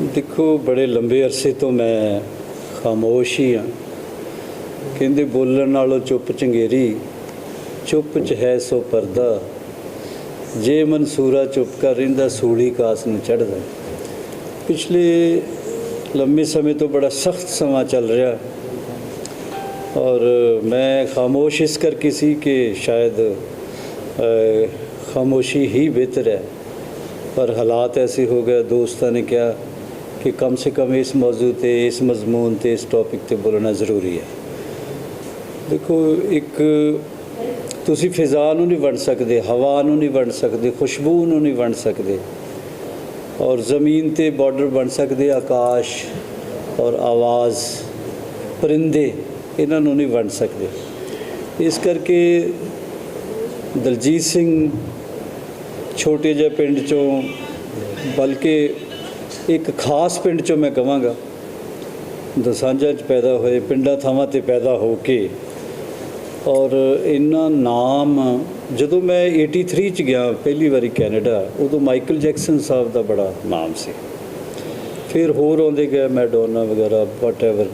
ਦੇਖੋ, ਬੜੇ ਲੰਬੇ ਅਰਸੇ ਤੋਂ ਮੈਂ ਖਾਮੋਸ਼ ਹੀ ਹਾਂ। ਕਹਿੰਦੇ ਬੋਲਣ ਨਾਲੋਂ ਚੁੱਪ ਚੰਗੇਰੀ, ਚੁੱਪ ਚ ਹੈ ਸੋ ਪਰਦਾ। ਜੇ ਮਨਸੂਰਾ ਚੁੱਪ ਕਰ ਰਹਿੰਦਾ, ਸੂਲੀ ਕਾਸ ਨੂੰ ਚੜਦਾ ਪਿਛਲੇ ਲੰਮੇ ਸਮੇਂ ਤੋਂ ਬੜਾ ਸਖਤ ਸਮਾਂ ਚੱਲ ਰਿਹਾ। ਔਰ ਮੈਂ ਖਾਮੋਸ਼ ਇਸ ਕਰਕੇ ਸੀ ਕਿ ਸ਼ਾਇਦ ਖਾਮੋਸ਼ੀ ਹੀ ਬਿਹਤਰ ਹੈ। ਪਰ ਹਾਲਾਤ ਐਸੇ ਹੋ ਗਏ, ਦੋਸਤਾਂ ਨੇ ਕਿਹਾ ਕਿ ਕਮ ਸੇ ਕਮ ਇਸ ਮੌਜੂ ਤੇ, ਇਸ ਮਜ਼ਮੂਨ ਤੇ, ਇਸ ਟੌਪਿਕ ਤੇ ਬੋਲਣਾ ਜ਼ਰੂਰੀ ਹੈ। ਦੇਖੋ, ਇੱਕ ਤੁਸੀਂ ਫਿਜ਼ਾ ਨੂੰ ਨਹੀਂ ਵੰਡ ਸਕਦੇ, ਹਵਾ ਨੂੰ ਨਹੀਂ ਵੰਡ ਸਕਦੇ, ਖੁਸ਼ਬੂ ਨੂੰ ਨਹੀਂ ਵੰਡ ਸਕਦੇ ਔਰ ਜ਼ਮੀਨ ਤੇ ਬਾਰਡਰ ਬਣ ਸਕਦੇ, ਆਕਾਸ਼ ਔਰ ਆਵਾਜ਼, ਪਰਿੰਦੇ ਇਹਨਾਂ ਨੂੰ ਨਹੀਂ ਵੰਡ ਸਕਦੇ। ਇਸ ਕਰਕੇ ਦਲਜੀਤ ਸਿੰਘ ਛੋਟੇ ਜਿਹੇ ਪਿੰਡ ਚੋਂ ਬਲਕਿ ਇੱਕ ਖਾਸ ਪਿੰਡ ਚੋਂ ਮੈਂ ਕਹਾਂਗਾ ਦਸਾਂਝਾ ਚ ਪੈਦਾ ਹੋਏ ਪਿੰਡਾਂ ਥਾਵਾਂ ਤੇ ਪੈਦਾ ਹੋ ਕੇ। ਔਰ ਇਹਨਾਂ ਨਾਮ, ਜਦੋਂ ਮੈਂ 83 ਚ ਗਿਆ ਪਹਿਲੀ ਵਾਰੀ ਕੈਨੇਡਾ, ਉਦੋਂ ਮਾਈਕਲ ਜੈਕਸਨ ਸਾਹਿਬ ਦਾ ਬੜਾ ਨਾਮ ਸੀ। ਫਿਰ ਹੋਰ ਆਉਂਦੇ ਗਏ, ਮੈਡੋਨਾ ਵਗੈਰਾ ਵਾਟਐਵਰ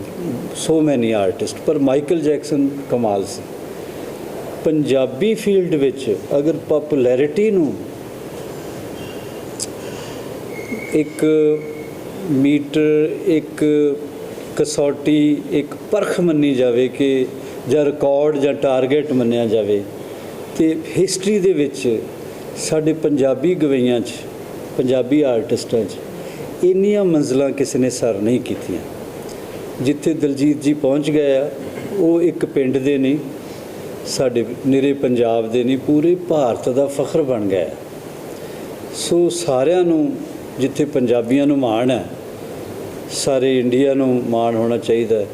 ਸੋ ਮੈਨੀ ਆਰਟਿਸਟ ਪਰ ਮਾਈਕਲ ਜੈਕਸਨ ਕਮਾਲ ਸੀ। ਪੰਜਾਬੀ ਫੀਲਡ ਵਿੱਚ ਅਗਰ ਪਪੂਲੈਰਿਟੀ ਨੂੰ ਇੱਕ ਮੀਟਰ, ਇੱਕ ਕਸੌਟੀ, ਇੱਕ ਪਰਖ ਮੰਨੀ ਜਾਵੇ ਕਿ ਜਾਂ ਰਿਕਾਰਡ ਜਾਂ ਟਾਰਗੇਟ ਮੰਨਿਆ ਜਾਵੇ, ਤੇ ਹਿਸਟਰੀ ਦੇ ਵਿੱਚ ਸਾਡੇ ਪੰਜਾਬੀ ਗਵਈਆਂ 'ਚ, ਪੰਜਾਬੀ ਆਰਟਿਸਟਾਂ 'ਚ ਇੰਨੀਆਂ ਮੰਜ਼ਲਾਂ ਕਿਸੇ ਨੇ ਸਰ ਨਹੀਂ ਕੀਤੀਆਂ। ਜਿੱਥੇ ਦਲਜੀਤ ਜੀ ਪਹੁੰਚ ਗਏ ਆ, ਉਹ ਇੱਕ ਪਿੰਡ ਦੇ ਨਹੀਂ ਸਾਡੇ ਨਿਰੇ ਪੰਜਾਬ ਦੇ ਨਹੀਂ ਪੂਰੇ ਭਾਰਤ ਦਾ ਫਖਰ ਬਣ ਗਿਆ। ਸੋ ਸਾਰਿਆਂ ਨੂੰ ਜਿੱਥੇ ਪੰਜਾਬੀਆਂ ਨੂੰ ਮਾਣ ਹੈ, ਸਾਰੇ ਇੰਡੀਆ ਨੂੰ ਮਾਣ ਹੋਣਾ ਚਾਹੀਦਾ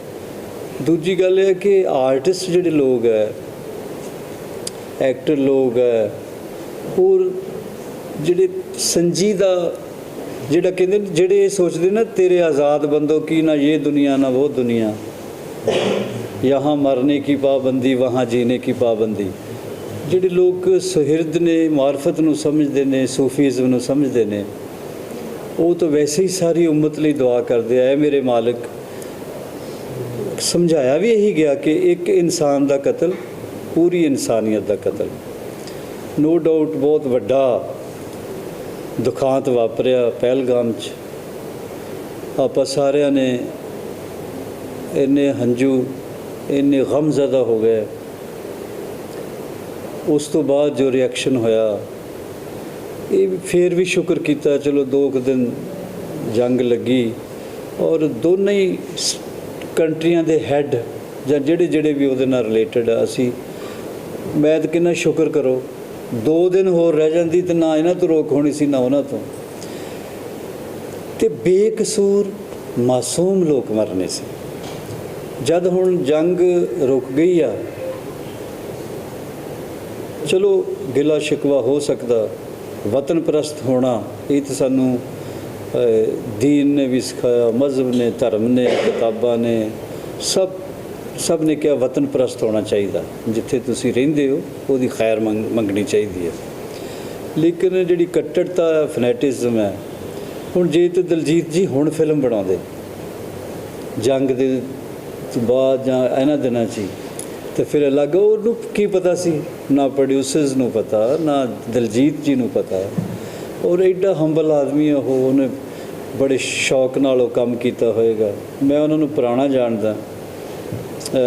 ਦੂਜੀ ਗੱਲ ਇਹ ਹੈ ਕਿ ਆਰਟਿਸਟ ਜਿਹੜੇ ਲੋਕ ਹੈ, ਐਕਟਰ ਲੋਕ ਹੈ, ਹੋਰ ਜਿਹੜੇ ਸੰਜੀਦਾ ਜਿਹੜਾ ਕਹਿੰਦੇ ਜਿਹੜੇ ਇਹ ਸੋਚਦੇ ਨਾ, ਤੇਰੇ ਆਜ਼ਾਦ ਬੰਦੋ ਕੀ ਨਾ, ਇਹ ਦੁਨੀਆ ਨਾ ਉਹ ਦੁਨੀਆ। ਯਹਾਂ ਮਰਨੇ ਕੀ ਪਾਬੰਦੀ, ਵਹਾਂ ਜੀਣੇ ਕੀ ਪਾਬੰਦੀ। ਜਿਹੜੇ ਲੋਕ ਸੁਹਿਰਦ ਨੇ, ਮਾਰਫਤ ਨੂੰ ਸਮਝਦੇ ਨੇ, ਸੂਫੀਜ਼ਮ ਨੂੰ ਸਮਝਦੇ ਨੇ ਉਹ ਤਾਂ ਵੈਸੇ ਹੀ ਸਾਰੀ ਉਮਤ ਲਈ ਦੁਆ ਕਰਦੇ ਆਏ ਮੇਰੇ ਮਾਲਕ। ਸਮਝਾਇਆ ਵੀ ਇਹੀ ਗਿਆ ਕਿ ਇੱਕ ਇਨਸਾਨ ਦਾ ਕਤਲ, ਪੂਰੀ ਇਨਸਾਨੀਅਤ ਦਾ ਕਤਲ। ਨੋ ਡਾਊਟ ਬਹੁਤ ਵੱਡਾ ਦੁਖਾਂਤ ਵਾਪਰਿਆ ਪਹਿਲਗਾਮ 'ਚ। ਆਪਾਂ ਸਾਰਿਆਂ ਨੇ ਇੰਨੇ ਹੰਝੂ, ਇੰਨੇ ਗਮਜ਼ਦਾ ਹੋ ਗਏ। ਉਸ ਤੋਂ ਬਾਅਦ ਜੋ ਰਿਐਕਸ਼ਨ ਹੋਇਆ ਇਹ ਵੀ- ਫਿਰ ਵੀ ਸ਼ੁਕਰ ਕੀਤਾ, ਚਲੋ ਦੋ ਕੁ ਦਿਨ ਜੰਗ ਲੱਗੀ ਔਰ ਦੋਨੇ ਹੀ ਕੰਟਰੀਆਂ ਦੇ ਹੈੱਡ ਜਾਂ ਜਿਹੜੇ ਜਿਹੜੇ ਵੀ ਉਹਦੇ ਨਾਲ ਰਿਲੇਟਡ ਆ, ਅਸੀਂ ਮੈਂ ਤਾਂ ਕਿੰਨਾ ਸ਼ੁਕਰ ਕਰੋ, ਦੋ ਦਿਨ ਹੋਰ ਰਹਿ ਜਾਂਦੀ ਤੇ ਨਾ ਇਹਨਾਂ ਤੋਂ ਰੋਕ ਹੋਣੀ ਸੀ, ਨਾ ਉਹਨਾਂ ਤੋਂ। ਤੇ ਬੇਕਸੂਰ ਮਾਸੂਮ ਲੋਕ ਮਰਨੇ ਸੀ। ਜਦ ਹੁਣ ਜੰਗ ਰੁਕ ਗਈ ਆ, ਚਲੋ ਗਿਲਾ ਸ਼ਿਕਵਾ ਹੋ ਸਕਦਾ। ਵਤਨ ਪ੍ਰਸਤ ਹੋਣਾ, ਇਹ ਤਾਂ ਸਾਨੂੰ ਦੀਨ ਨੇ ਵੀ ਸਿਖਾਇਆ, ਮਜ਼ਹਬ ਨੇ, ਧਰਮ ਨੇ, ਕਿਤਾਬਾਂ ਨੇ, ਸਭ ਸਭ ਨੇ ਕਿਹਾ ਵਤਨ ਪ੍ਰਸਤ ਹੋਣਾ ਚਾਹੀਦਾ। ਜਿੱਥੇ ਤੁਸੀਂ ਰਹਿੰਦੇ ਹੋ, ਉਹਦੀ ਖੈਰ ਮੰਗ- ਮੰਗਣੀ ਚਾਹੀਦੀ ਹੈ। ਲੇਕਿਨ ਜਿਹੜੀ ਕੱਟੜਤਾ ਹੈ, ਫਨੈਟਿਜ਼ਮ ਹੈ, ਹੁਣ ਜੇ ਤੇ ਦਲਜੀਤ ਜੀ ਹੁਣ ਫਿਲਮ ਬਣਾਉਂਦੇ, ਜੰਗ ਦੇ ਤੋਂ ਬਾਅਦ ਜਾਂ ਇਹਨਾਂ ਦਿਨਾਂ 'ਚ ਹੀ ਤੇ ਫਿਰ ਅਲੱਗ, ਉਹਨੂੰ ਕੀ ਪਤਾ ਸੀ? ਨਾ ਪ੍ਰੋਡਿਊਸਰਸ ਨੂੰ ਪਤਾ, ਨਾ ਦਲਜੀਤ ਜੀ ਨੂੰ ਪਤਾ। ਔਰ ਐਡਾ ਹੰਬਲ ਆਦਮੀ ਹੈ ਉਹ, ਉਹਨੇ ਬੜੇ ਸ਼ੌਕ ਨਾਲ ਉਹ ਕੰਮ ਕੀਤਾ ਹੋਏਗਾ। ਮੈਂ ਉਹਨਾਂ ਨੂੰ ਪੁਰਾਣਾ ਜਾਣਦਾ।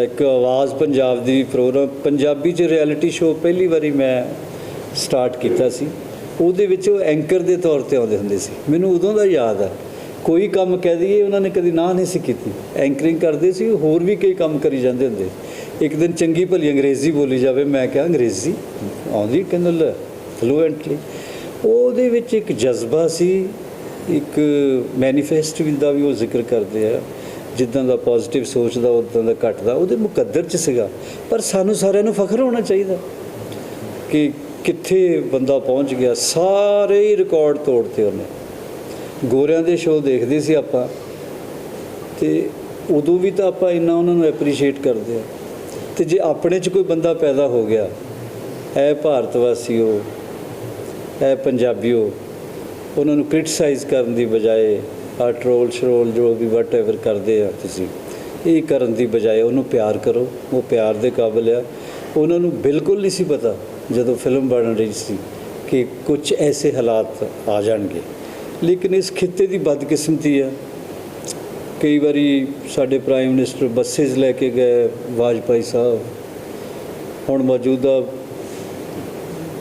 ਇੱਕ ਆਵਾਜ਼ ਪੰਜਾਬ ਦੀ ਪ੍ਰੋਗਰਾਮ, ਪੰਜਾਬੀ 'ਚ ਰਿਐਲਿਟੀ ਸ਼ੋਅ ਪਹਿਲੀ ਵਾਰੀ ਮੈਂ ਸਟਾਰਟ ਕੀਤਾ ਸੀ। ਉਹਦੇ ਵਿੱਚ ਉਹ ਐਂਕਰ ਦੇ ਤੌਰ ਤੇ ਆਉਂਦੇ ਹੁੰਦੇ ਸੀ। ਮੈਨੂੰ ਉਦੋਂ ਦਾ ਯਾਦ ਆ। ਕੋਈ ਕੰਮ ਕਹਿ ਦਈਏ, ਉਹਨਾਂ ਨੇ ਕਦੀ ਨਾ ਨਹੀਂ ਸੀ ਕੀਤੀ। ਐਂਕਰਿੰਗ ਕਰਦੇ ਸੀ, ਹੋਰ ਵੀ ਕਈ ਕੰਮ ਕਰੀ ਜਾਂਦੇ ਹੁੰਦੇ। ਇੱਕ ਦਿਨ ਚੰਗੀ ਭਲੀ ਅੰਗਰੇਜ਼ੀ ਬੋਲੀ ਜਾਵੇ, ਮੈਂ ਕਿਹਾ, ਅੰਗਰੇਜ਼ੀ? ਆਉਂਦੀ ਕਹਿੰਦਾ ਫਲੂਐਂਟਲੀ ਉਹਦੇ ਵਿੱਚ ਇੱਕ ਜਜ਼ਬਾ ਸੀ, ਇੱਕ ਮੈਨੀਫੈਸਟ ਦਾ ਵੀ ਉਹ ਜ਼ਿਕਰ ਕਰਦੇ ਆ, ਜਿੱਦਾਂ ਦਾ ਪੋਜ਼ਿਟਿਵ ਸੋਚਦਾ ਉਦਾਂ ਦਾ ਘਟਦਾ, ਉਹਦੇ ਮੁਕੱਦਰ ਚ ਸੀਗਾ। ਪਰ ਸਾਨੂੰ ਸਾਰਿਆਂ ਨੂੰ ਫਖਰ ਹੋਣਾ ਚਾਹੀਦਾ ਕਿ ਕਿੱਥੇ ਬੰਦਾ ਪਹੁੰਚ ਗਿਆ। ਸਾਰੇ ਹੀ ਰਿਕਾਰਡ ਤੋੜਤੇ ਉਹਨੇ। ਗੋਰਿਆਂ ਦੇ ਸ਼ੋਅ ਦੇਖਦੇ ਸੀ ਆਪਾਂ, ਤੇ ਉਦੋਂ ਵੀ ਤਾਂ ਆਪਾਂ ਇੰਨਾ ਉਹਨਾਂ ਨੂੰ ਐਪਰੀਸ਼ੀਏਟ ਕਰਦੇ ਆ। ਤੇ ਜੇ ਆਪਣੇ 'ਚ ਕੋਈ ਬੰਦਾ ਪੈਦਾ ਹੋ ਗਿਆ ਐ ਭਾਰਤ ਵਾਸੀਓ ਐ ਪੰਜਾਬੀਓ, ਉਹਨਾਂ ਨੂੰ ਕ੍ਰਿਟਿਸਾਈਜ਼ ਕਰਨ ਦੀ ਬਜਾਏ ਆ ਟਰੋਲ ਸ਼ਰੋਲ ਜੋ ਵੀ ਵਟਐਵਰ ਕਰਦੇ ਆ ਤੁਸੀਂ, ਇਹ ਕਰਨ ਦੀ ਬਜਾਏ ਉਹਨੂੰ ਪਿਆਰ ਕਰੋ, ਉਹ ਪਿਆਰ ਦੇ ਕਾਬਿਲ ਆ। ਉਹਨਾਂ ਨੂੰ ਬਿਲਕੁਲ ਨਹੀਂ ਸੀ ਪਤਾ ਜਦੋਂ ਫਿਲਮ ਬਣ ਰਹੀ ਸੀ ਕਿ ਕੁਝ ਐਸੇ ਹਾਲਾਤ ਆ ਜਾਣਗੇ। ਲੇਕਿਨ ਇਸ ਖਿੱਤੇ ਦੀ ਬਦਕਿਸਮਤੀ ਆ ਕਈ ਵਾਰੀ ਸਾਡੇ ਪ੍ਰਾਈਮ ਮਿਨਿਸਟਰ ਬੱਸੇਸ ਲੈ ਕੇ ਗਏ ਵਾਜਪਾਈ ਸਾਹਿਬ। ਹੁਣ ਮੌਜੂਦਾ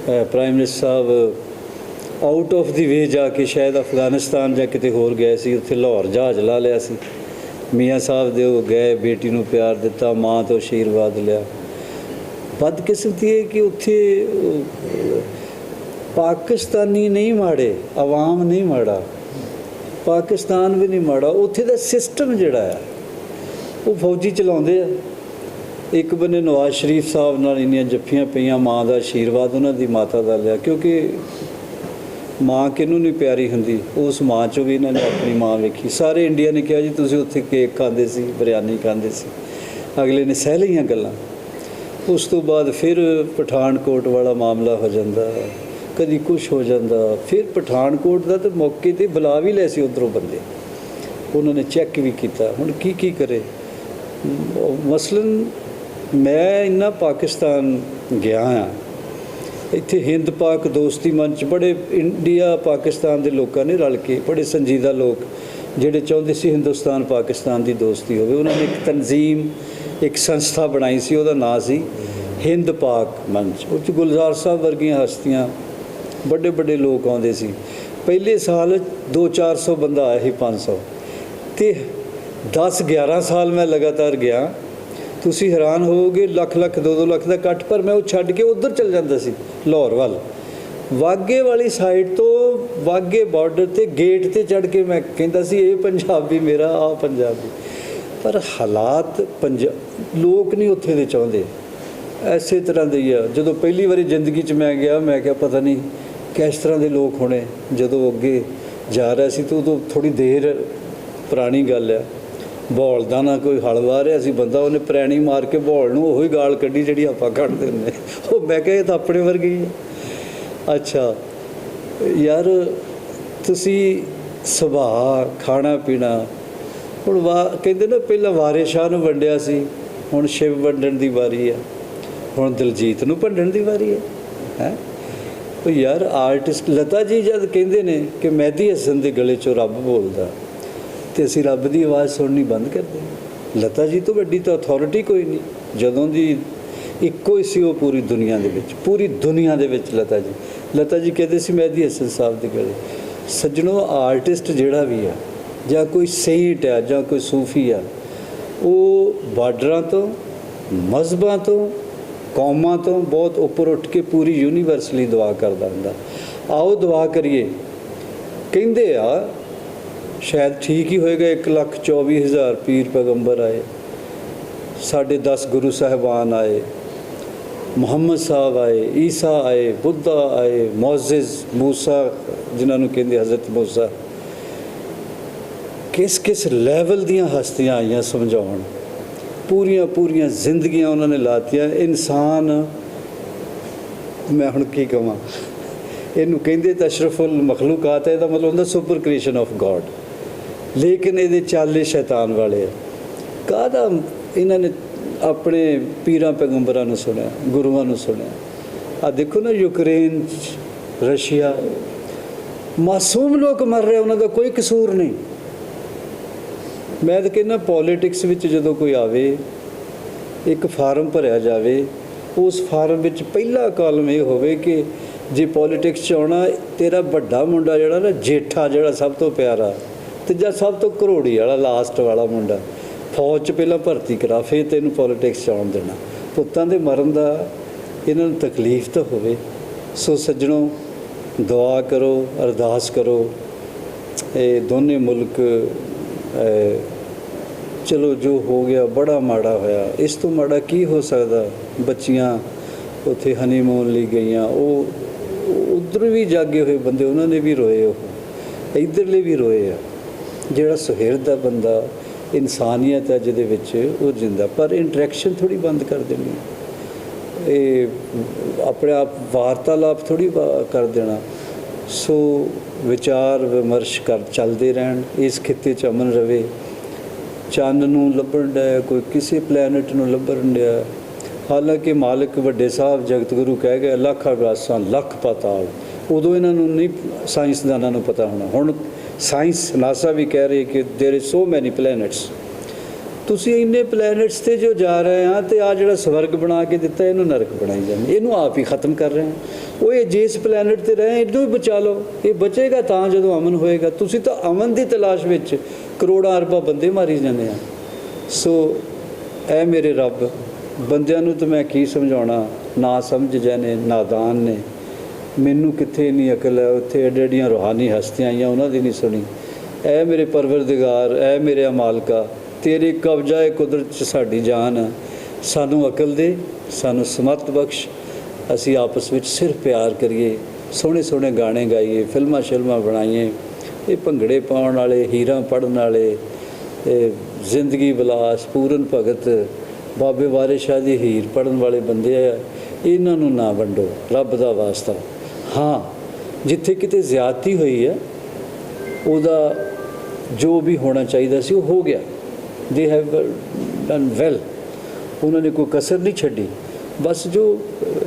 ਪ੍ਰਾਈਮ ਮਿਨਿਸਟਰ ਸਾਹਿਬ ਆਊਟ ਆਫ ਦੀ ਵੇ ਜਾ ਕੇ ਸ਼ਾਇਦ ਅਫਗਾਨਿਸਤਾਨ ਜਾਂ ਕਿਤੇ ਹੋਰ ਗਏ ਸੀ, ਉੱਥੇ ਲਾਹੌਰ ਜਹਾਜ਼ ਲਾ ਲਿਆ ਸੀ। ਮੀਆਂ ਸਾਹਿਬ ਦੇ ਉਹ ਗਏ, ਬੇਟੀ ਨੂੰ ਪਿਆਰ ਦਿੱਤਾ, ਮਾਂ ਤੋਂ ਆਸ਼ੀਰਵਾਦ ਲਿਆ। ਬਦਕਿਸਮਤੀ ਇਹ ਕਿ ਉੱਥੇ ਪਾਕਿਸਤਾਨੀ ਨਹੀਂ ਮਾੜੇ, ਆਵਾਮ ਨਹੀਂ ਮਾੜਾ। ਪਾਕਿਸਤਾਨ ਵੀ ਨਹੀਂ ਮਾੜਾ, ਉੱਥੇ ਦਾ ਸਿਸਟਮ ਜਿਹੜਾ ਹੈ, ਉਹ ਫੌਜੀ ਚਲਾਉਂਦੇ ਆ। ਇੱਕ ਬੰਨੇ ਨਵਾਜ਼ ਸ਼ਰੀਫ ਸਾਹਿਬ ਨਾਲ ਇੰਨੀਆਂ ਜੱਫੀਆਂ ਪਈਆਂ, ਮਾਂ ਦਾ ਆਸ਼ੀਰਵਾਦ ਉਹਨਾਂ ਦੀ ਮਾਤਾ ਦਾ ਲਿਆ, ਕਿਉਂਕਿ ਮਾਂ ਕਿਹਨੂੰ ਨਹੀਂ ਪਿਆਰੀ ਹੁੰਦੀ? ਉਸ ਮਾਂ ਚੋਂ ਵੀ ਇਹਨਾਂ ਨੇ ਆਪਣੀ ਮਾਂ ਵੇਖੀ। ਸਾਰੇ ਇੰਡੀਆ ਨੇ ਕਿਹਾ ਜੀ, ਤੁਸੀਂ ਉੱਥੇ ਕੇਕ ਖਾਂਦੇ ਸੀ, ਬਿਰਿਆਨੀ ਖਾਂਦੇ ਸੀ। ਅਗਲੇ ਨੇ ਸਹਿ ਲਈਆਂ ਗੱਲਾਂ। ਉਸ ਤੋਂ ਬਾਅਦ ਫਿਰ ਪਠਾਨਕੋਟ ਵਾਲਾ ਮਾਮਲਾ ਹੋ ਜਾਂਦਾ। ਕਦੀ ਕੁਝ ਹੋ ਜਾਂਦਾ। ਫਿਰ ਪਠਾਨਕੋਟ ਦਾ ਤਾਂ ਮੌਕੇ ਤੇ ਬੁਲਾ ਵੀ ਲੈ ਸੀ ਉਧਰੋਂ ਬੰਦੇ। ਉਹਨਾਂ ਨੇ ਚੈੱਕ ਵੀ ਕੀਤਾ। ਹੁਣ ਕੀ ਕੀ ਕਰੇ? ਮ- ਮਸਲਨ, ਮੈਂ ਇੰਨਾ ਪਾਕਿਸਤਾਨ ਗਿਆ ਆ ਇੱਥੇ ਹਿੰਦ ਪਾਕ ਦੋਸਤੀ ਮੰਚ, ਬੜੇ ਇੰਡੀਆ, ਪਾਕਿਸਤਾਨ ਦੇ ਲੋਕਾਂ ਨੇ ਰਲ ਕੇ, ਬੜੇ ਸੰਜੀਦਾ ਲੋਕ, ਜਿਹੜੇ ਚਾਹੁੰਦੇ ਸੀ ਹਿੰਦੁਸਤਾਨ, ਪਾਕਿਸਤਾਨ ਦੀ ਦੋਸਤੀ ਹੋਵੇ। ਉਹਨਾਂ ਨੇ ਇੱਕ ਤਨਜ਼ੀਮ, ਇੱਕ ਸੰਸਥਾ ਬਣਾਈ ਸੀ, ਉਹਦਾ ਨਾਂ ਸੀ ਹਿੰਦ ਪਾਕ ਮੰਚ। ਉਹ 'ਚ ਗੁਲਜ਼ਾਰ ਸਾਹਿਬ ਵਰਗੀਆਂ ਹਸਤੀਆਂ ਵੱਡੇ ਵੱਡੇ ਲੋਕ ਆਉਂਦੇ ਸੀ। ਪਹਿਲੇ ਸਾਲ 2-400 ਬੰਦਾ ਆਇਆ ਸੀ 500 ਤੇ 10 11 ਸਾਲ ਮੈਂ ਲਗਾਤਾਰ ਗਿਆ। ਤੁਸੀਂ ਹੈਰਾਨ ਹੋਵੋਗੇ ਲੱਖ ਲੱਖ 2-2 ਲੱਖ ਦਾ ਇਕੱਠ, ਪਰ ਮੈਂ ਉਹ ਛੱਡ ਕੇ ਉਧਰ ਚਲ ਜਾਂਦਾ ਸੀ, ਲਾਹੌਰ ਵੱਲ। ਵਾਗੇ ਵਾਲੀ ਸਾਈਡ ਤੋਂ ਵਾਗੇ ਬਾਰਡਰ ਤੇ ਗੇਟ ਤੇ ਚੜ ਕੇ ਮੈਂ ਕਹਿੰਦਾ ਸੀ, ਇਹ ਪੰਜਾਬੀ ਮੇਰਾ ਆ ਪੰਜਾਬੀ ਪਰ ਹਾਲਾਤ ਪੰਜਾ, ਲੋਕ ਨਹੀਂ ਉੱਥੇ ਦੇ ਚਾਹੁੰਦੇ। ਐਸੇ ਤਰ੍ਹਾਂ ਦੇ ਹੀ ਆ। ਜਦੋਂ ਪਹਿਲੀ ਵਾਰੀ ਜ਼ਿੰਦਗੀ 'ਚ ਮੈਂ ਗਿਆ, ਮੈਂ ਕਿਹਾ ਪਤਾ ਨਹੀਂ ਇਸ ਤਰ੍ਹਾਂ ਦੇ ਲੋਕ ਹੋਣੇ, ਜਦੋਂ ਅੱਗੇ ਜਾ ਰਿਹਾ ਸੀ ਤਾਂ ਉਦੋਂ ਥੋੜੀ ਦੇਰ ਪੁਰਾਣੀ ਗੱਲ ਆ। ਬੌਲ ਦਾ ਨਾ ਕੋਈ ਹਲਵਾ ਰਿਹਾ ਸੀ ਬੰਦਾ, ਉਹਨੇ ਪ੍ਰੈਣੀ ਮਾਰ ਕੇ ਬੌਲ ਨੂੰ ਉਹੀ ਗਾਲ ਕੱਢੀ ਜਿਹੜੀ ਆਪਾਂ ਕੱਢਦੇ ਹੁੰਦੇ ਉਹ ਮੈਂ ਕਿਹਾ, ਇਹ ਤਾਂ ਆਪਣੇ ਵਰਗੀ ਹੀ ਹੈ ਅੱਛਾ, ਯਾਰ ਤੁਸੀਂ ਸੁਭਾਅ, ਖਾਣਾ ਪੀਣਾ, ਹੁਣ ਵਾ, ਕਹਿੰਦੇ ਨਾ ਪਹਿਲਾਂ ਵਾਰੇ ਸ਼ਾਹ ਨੂੰ ਵੰਡਿਆ ਸੀ, ਹੁਣ ਸ਼ਿਵ ਵੰਡਣ ਦੀ ਵਾਰੀ ਹੈ ਹੁਣ ਦਿਲਜੀਤ ਨੂੰ ਵੰਡਣ ਦੀ ਵਾਰੀ ਹੈ ਹੈ? ਉਹ ਯਾਰ ਆਰਟਿਸਟ ਲਤਾ ਜੀ ਜਦ ਕਹਿੰਦੇ ਨੇ ਕਿ ਮਹਿਦੀ ਹਸਨ ਦੇ ਗਲੇ ਚੋਂ ਰੱਬ ਬੋਲਦਾ, ਤੇ ਅਸੀਂ ਰੱਬ ਦੀ ਆਵਾਜ਼ ਸੁਣਨੀ ਬੰਦ ਕਰ ਦਿੰਦੇ ਲਤਾ ਜੀ ਤੋਂ ਵੱਡੀ ਤਾਂ ਅਥਾਰਟੀ ਕੋਈ ਨਹੀਂ। ਜਦੋਂ ਦੀ ਇੱਕੋ ਹੀ ਸੀ ਉਹ ਪੂਰੀ ਦੁਨੀਆ ਦੇ ਵਿੱਚ, ਪੂਰੀ ਦੁਨੀਆ ਦੇ ਵਿੱਚ ਲਤਾ ਜੀ। ਲਤਾ ਜੀ ਕਹਿੰਦੇ ਸੀ ਮਹਿਦੀ ਹਸਨ ਸਾਹਿਬ ਦੇ ਗਲੇ। ਸੱਜਣੋ ਆਰਟਿਸਟ ਜਿਹੜਾ ਵੀ ਆ, ਜਾਂ ਕੋਈ ਸੇਂਟ ਆ, ਜਾਂ ਕੋਈ ਸੂਫੀ ਆ, ਉਹ ਬਾਰਡਰਾਂ ਤੋਂ, ਮਜ਼ਹਬਾਂ ਤੋਂ ਕੌਮਾਂ ਤੋਂ ਬਹੁਤ ਉੱਪਰ ਉੱਠ ਕੇ ਪੂਰੀ ਯੂਨੀਵਰਸ ਲਈ ਦੁਆ ਕਰਦਾ ਹੁੰਦਾ। ਆਓ ਦੁਆ ਕਰੀਏ। ਕਹਿੰਦੇ ਆ, ਸ਼ਾਇਦ ਠੀਕ ਹੀ ਹੋਏਗਾ 1 ਲੱਖ 24 ਹਜ਼ਾਰ ਪੀਰ ਪੈਗੰਬਰ ਆਏ। ਸਾਡੇ 10 ਗੁਰੂ ਸਾਹਿਬਾਨ ਆਏ। ਮੁਹੰਮਦ ਸਾਹਿਬ ਆਏ, ਈਸਾ ਆਏ, ਬੁੱਧਾ ਆਏ, ਮੌਜ਼ਿਜ਼, ਮੂਸਾ, ਜਿਨ੍ਹਾਂ ਨੂੰ ਕਹਿੰਦੇ ਹਜ਼ਰਤ ਮੂਸਾ। ਕਿਸ ਕਿਸ ਲੈਵਲ ਦੀਆਂ ਹਸਤੀਆਂ ਆਈਆਂ ਸਮਝਾਉਣ। ਪੂਰੀਆਂ ਪੂਰੀਆਂ ਜ਼ਿੰਦਗੀਆਂ ਉਹਨਾਂ ਨੇ ਲਾਤੀਆਂ। ਇਨਸਾਨ ਮੈਂ ਹੁਣ ਕੀ ਕਹਾਂ ਇਹਨੂੰ ਕਹਿੰਦੇ ਤਾਂ ਅਸ਼ਰਫੁਲ ਮਖਲੂਕਾਤ ਹੈ ਇਹਦਾ ਮਤਲਬ ਹੁੰਦਾ ਸੁਪਰ ਕ੍ਰੀਏਸ਼ਨ ਆਫ ਗੋਡ। ਲੇਕਿਨ ਇਹਦੇ ਚਾਲੇ ਸ਼ੈਤਾਨ ਵਾਲੇ ਆ। ਕਾਹਦਾ ਇਹਨਾਂ ਨੇ ਆਪਣੇ ਪੀਰਾਂ ਪੈਗੰਬਰਾਂ ਨੂੰ ਸੁਣਿਆ ਗੁਰੂਆਂ ਨੂੰ ਸੁਣਿਆ? ਆ ਦੇਖੋ ਨਾ ਯੂਕਰੇਨ 'ਚ, ਰਸ਼ੀਆ। ਮਾਸੂਮ ਲੋਕ ਮਰ ਰਹੇ ਉਹਨਾਂ ਦਾ ਕੋਈ ਕਸੂਰ ਨਹੀਂ। ਮੈਂ ਤਾਂ ਕਹਿੰਦਾ ਪੋਲਿਟਿਕਸ ਵਿੱਚ ਜਦੋਂ ਕੋਈ ਆਵੇ, ਇੱਕ ਫਾਰਮ ਭਰਿਆ ਜਾਵੇ, ਉਸ ਫਾਰਮ ਵਿੱਚ ਪਹਿਲਾ ਕਾਲਮ ਇਹ ਹੋਵੇ ਕਿ ਜੇ ਪੋਲਿਟਿਕਸ ਚ ਆਉਣਾ, ਤੇਰਾ ਵੱਡਾ ਮੁੰਡਾ ਜਿਹੜਾ ਨਾ ਜੇਠਾ ਜਿਹੜਾ ਸਭ ਤੋਂ ਪਿਆਰਾ, ਤੇ ਜਾਂ ਸਭ ਤੋਂ ਕਰੋੜੀ ਵਾਲਾ ਲਾਸਟ ਵਾਲਾ ਮੁੰਡਾ, ਫੌਜ ਚ ਪਹਿਲਾਂ ਭਰਤੀ ਕਰਾ, ਫੇਰ ਤੈਨੂੰ ਪੋਲਿਟਿਕਸ ਚ ਆਉਣ ਦੇਣਾ। ਪੁੱਤਾਂ ਦੇ ਮਰਨ ਦਾ ਇਹਨਾਂ ਨੂੰ ਤਕਲੀਫ ਤਾਂ ਹੋਵੇ। ਸੋ ਸੱਜਣੋ, ਦੁਆ ਕਰੋ, ਅਰਦਾਸ ਕਰੋ, ਇਹ ਦੋਨੇ ਮੁਲਕ ਚਲੋ ਜੋ ਹੋ ਗਿਆ, ਬੜਾ ਮਾੜਾ ਹੋਇਆ। ਇਸ ਤੋਂ ਮਾੜਾ ਕੀ ਹੋ ਸਕਦਾ? ਬੱਚੀਆਂ ਉੱਥੇ ਹਨੀਮੂਨ ਲਈ ਗਈਆਂ। ਉਹ ਉਧਰ ਵੀ ਜਾਗੇ ਹੋਏ ਬੰਦੇ, ਉਹਨਾਂ ਨੇ ਵੀ ਰੋਏ ਉਹ। ਇਧਰਲੇ ਵੀ ਰੋਏ ਆ। ਜਿਹੜਾ ਸੁਹਿਰਦ ਦਾ ਬੰਦਾ, ਇਨਸਾਨੀਅਤ ਹੈ ਜਿਹਦੇ ਵਿੱਚ, ਉਹ ਜਿੰਦਾ। ਪਰ ਇੰਟਰੈਕਸ਼ਨ ਥੋੜੀ ਬੰਦ ਕਰ ਦੇਣੀ। ਇਹ ਆਪਣੇ ਆਪ ਵਾਰਤਾਲਾਪ ਥੋੜੀ ਕਰ ਦੇਣਾ। ਸੋ ਵਿਚਾਰ ਵਿਮਰਸ਼ ਕਰ ਚੱਲਦੇ ਰਹਿਣ ਇਸ ਖਿੱਤੇ 'ਚ ਅਮਨ ਰਵੇ ਚੰਨ ਨੂੰ ਲੱਭਣ ਡਿਆ ਕੋਈ ਕਿਸੇ ਪਲੈਨਟ ਨੂੰ ਲੱਭਣ ਡਿਆ ਹਾਲਾਂਕਿ ਮਾਲਕ ਵੱਡੇ ਸਾਹਿਬ ਜਗਤ ਗੁਰੂ ਕਹਿ ਗਏ ਲੱਖ ਆਗਾਸਾਂ ਲੱਖ ਪਾਤਾਲ ਉਦੋਂ ਇਹਨਾਂ ਨੂੰ ਨਹੀਂ ਸਾਇੰਸਦਾਨਾਂ ਨੂੰ ਪਤਾ ਹੋਣਾ ਹੁਣ ਸਾਇੰਸ ਨਾਸਾ ਵੀ ਕਹਿ ਰਹੀ ਕਿ there is so many planets ਤੁਸੀਂ ਇੰਨੇ ਪਲੈਨਟਸ ਤੇ ਜੋ ਜਾ ਰਹੇ ਆ ਤੇ ਆ ਜਿਹੜਾ ਸਵਰਗ ਬਣਾ ਕੇ ਦਿੱਤਾ, ਇਹਨੂੰ ਨਰਕ ਬਣਾਈ ਜਾਂਦੇ। ਇਹਨੂੰ ਆਪ ਹੀ ਖਤਮ ਕਰ ਰਹੇ ਆ। ਉਹ ਇਹ ਜਿਸ ਪਲੈਨਟ ਤੇ ਰਹੇ, ਇਹਨੂੰ ਹੀ ਬਚਾ ਲਓ। ਇਹ ਬਚੇਗਾ ਤਾਂ ਜਦੋਂ ਅਮਨ ਹੋਏਗਾ। ਤੁਸੀਂ ਤਾਂ ਅਮਨ ਦੀ ਤਲਾਸ਼ ਵਿੱਚ ਕਰੋੜਾਂ ਅਰਬਾਂ ਬੰਦੇ ਮਾਰੀ ਜਾਂਦੇ ਆ। ਸੋ, ਐ ਮੇਰੇ ਰੱਬ, ਬੰਦਿਆਂ ਨੂੰ ਤਾਂ ਮੈਂ ਕੀ ਸਮਝਾਉਣਾ? ਨਾ ਸਮਝ ਜਾਣੇ ਨਾਦਾਨ ਨੇ ਮੈਨੂੰ ਕਿੱਥੇ ਨਹੀਂ ਅਕਲ ਹੈ? ਉੱਥੇ ਐਡੇ ਐਡੀਆਂ ਰੂਹਾਨੀ ਹਸਤੀਆਂ ਆਈਆਂ, ਉਹਨਾਂ ਦੀ ਨਹੀਂ ਸੁਣੀ। ਐ ਮੇਰੇ ਪਰਵਰਦਿਗਾਰ, ਐ ਮੇਰੇ ਮਾਲਕਾ ਤੇਰੇ ਕਬਜ਼ਾ ਹੈ ਕੁਦਰਤ ਚ ਸਾਡੀ ਜਾਨ ਆ। ਸਾਨੂੰ ਅਕਲ ਦੇ, ਸਾਨੂੰ ਸਮਤ ਬਖਸ਼। ਅਸੀਂ ਆਪਸ ਵਿੱਚ ਸਿਰ ਪਿਆਰ ਕਰੀਏ, ਸੋਹਣੇ ਸੋਹਣੇ ਗਾਣੇ ਗਾਈਏ, ਫਿਲਮਾਂ ਸ਼ਿਲਮਾਂ ਬਣਾਈਏ, ਇਹ ਭੰਗੜੇ ਪਾਉਣ ਵਾਲੇ, ਹੀਰਾਂ ਪੜਨ ਵਾਲੇ, ਇਹ ਜ਼ਿੰਦਗੀ ਵਿਲਾਸ ਪੂਰਨ ਭਗਤ, ਬਾਬੇ ਵਾਰਿਸ ਸ਼ਾਹ ਦੀ ਹੀਰ ਪੜਨ ਵਾਲੇ ਬੰਦੇ ਆ, ਇਹਨਾਂ ਨੂੰ ਨਾ ਵੰਡੋ, ਰੱਬ ਦਾ ਵਾਸਤਾ। ਹਾਂ, ਜਿੱਥੇ ਕਿਤੇ ਜ਼ਿਆਦਤੀ ਹੋਈ ਹੈ ਉਹਦਾ ਜੋ ਵੀ ਹੋਣਾ ਚਾਹੀਦਾ ਸੀ ਉਹ ਹੋ ਗਿਆ। ਦੇ ਹੈਵ ਡਨ ਵੈਲ ਉਹਨਾਂ ਨੇ ਕੋਈ ਕਸਰ ਨਹੀਂ ਛੱਡੀ। ਬਸ ਜੋ